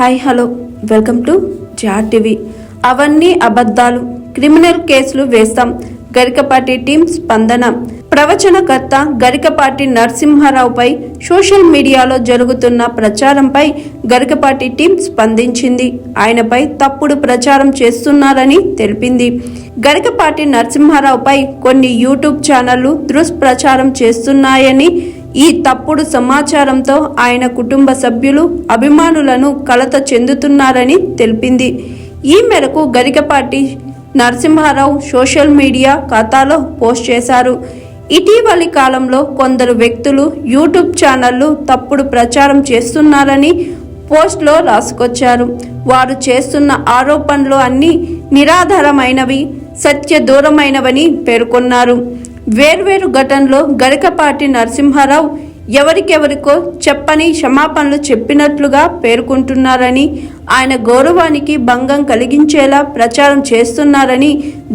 Hi hello. Welcome to Jar TV. అవన్నీ అబద్ధాలు. Criminal కేసులు వేస్తాం. గరికపాటి టీం స్పందన. ప్రవచనకర్త గరికపాటి నరసింహారావుపై సోషల్ మీడియాలో జరుగుతున్న ప్రచారంపై గరికపాటి టీం స్పందించింది. ఆయనపై తప్పుడు ప్రచారం చేస్తున్నారని తెలిపింది. గరికపాటి నరసింహారావుపై కొన్ని యూట్యూబ్ ఛానళ్ళు దుష్ప్రచారం చేస్తున్నాయని ఈ తప్పుడు సమాచారంతో ఆయన కుటుంబ సభ్యులు అభిమానులను కలత చెందుతున్నారని తెలిపింది. ఈ మేరకు గరికపాటి నరసింహారావు సోషల్ మీడియా ఖాతాలో పోస్ట్ చేశారు. ఇటీవలి కాలంలో కొందరు వ్యక్తులు యూట్యూబ్ ఛానళ్ళు తప్పుడు ప్రచారం చేస్తున్నారని పోస్ట్లో రాసుకొచ్చారు. వారు చేస్తున్న ఆరోపణలు అన్నీ నిరాధారమైనవి సత్య దూరమైనవని పేర్కొన్నారు. వేర్వేరు ఘటనలో గరికపాటి నరసింహారావు ఎవరికెవరికో చెప్పని క్షమాపణలు చెప్పినట్లుగా పేర్కొంటున్నారని ఆయన గౌరవానికి భంగం కలిగించేలా ప్రచారం చేస్తున్నారని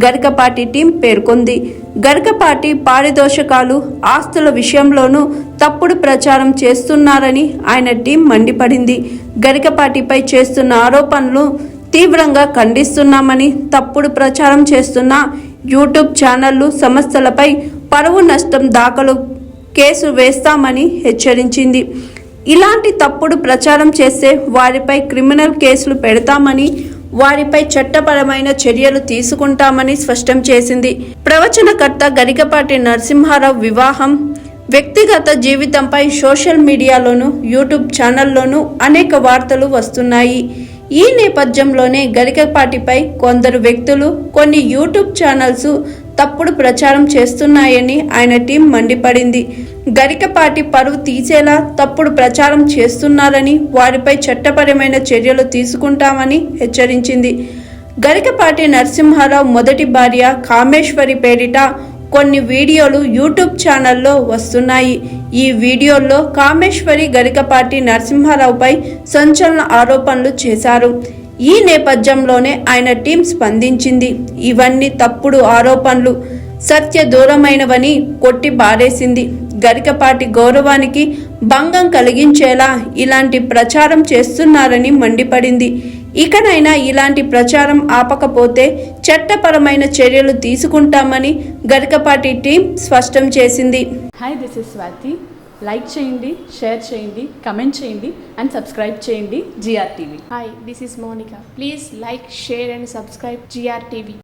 గరికపాటి టీం పేర్కొంది. గరికపాటి పారితోషకాలు ఆస్తుల విషయంలోనూ తప్పుడు ప్రచారం చేస్తున్నారని ఆయన టీం మండిపడింది. గరికపాటిపై చేస్తున్న ఆరోపణలు తీవ్రంగా ఖండిస్తున్నామని తప్పుడు ప్రచారం చేస్తున్న యూట్యూబ్ ఛానళ్ళు సంస్థలపై పరువు నష్టం దాఖలు కేసు వేస్తామని హెచ్చరించింది. ఇలాంటి తప్పుడు ప్రచారం చేస్తే వారిపై క్రిమినల్ కేసులు పెడతామని వారిపై చట్టపరమైన చర్యలు తీసుకుంటామని స్పష్టం చేసింది. ప్రవచనకర్త గరికపాటి నరసింహారావు వివాహం వ్యక్తిగత జీవితంపై సోషల్ మీడియాలోను యూట్యూబ్ ఛానల్లోనూ అనేక వార్తలు వస్తున్నాయి. ఈ నేపథ్యంలోనే గరికపాటిపై కొందరు వ్యక్తులు కొన్ని యూట్యూబ్ ఛానల్స్ తప్పుడు ప్రచారం చేస్తున్నాయని ఆయన టీం మండిపడింది. గరికపాటి పరువు తీసేలా తప్పుడు ప్రచారం చేస్తున్నారని వారిపై చట్టపరమైన చర్యలు తీసుకుంటామని హెచ్చరించింది. గరికపాటి నరసింహారావు మొదటి భార్య కామేశ్వరి పేరిట కొన్ని వీడియోలు యూట్యూబ్ ఛానల్లో వస్తున్నాయి. ఈ వీడియోల్లో కామేశ్వరి గరికపాటి నరసింహారావుపై సంచలన ఆరోపణలు చేశారు. ఈ నేపథ్యంలోనే ఆయన టీం స్పందించింది. ఇవన్నీ తప్పుడు ఆరోపణలు. సత్య దూరమైనవని కొట్టి బారేసింది గరికపాటి గౌరవానికి భంగం కలిగించేలా ఇలాంటి ప్రచారం చేస్తున్నారని మండిపడింది. ఇకనైనా ఇలాంటి ప్రచారం ఆపకపోతే చట్టపరమైన చర్యలు తీసుకుంటామని గరికపాటి టీం స్పష్టం చేసింది hi this is Swathi like చేయండి షేర్ చేయండి కమెంట్ చేయండి అండ్ సబ్స్క్రైబ్ చేయండి GR TV Hi, this is Monica. Please like, share, and subscribe GRTV.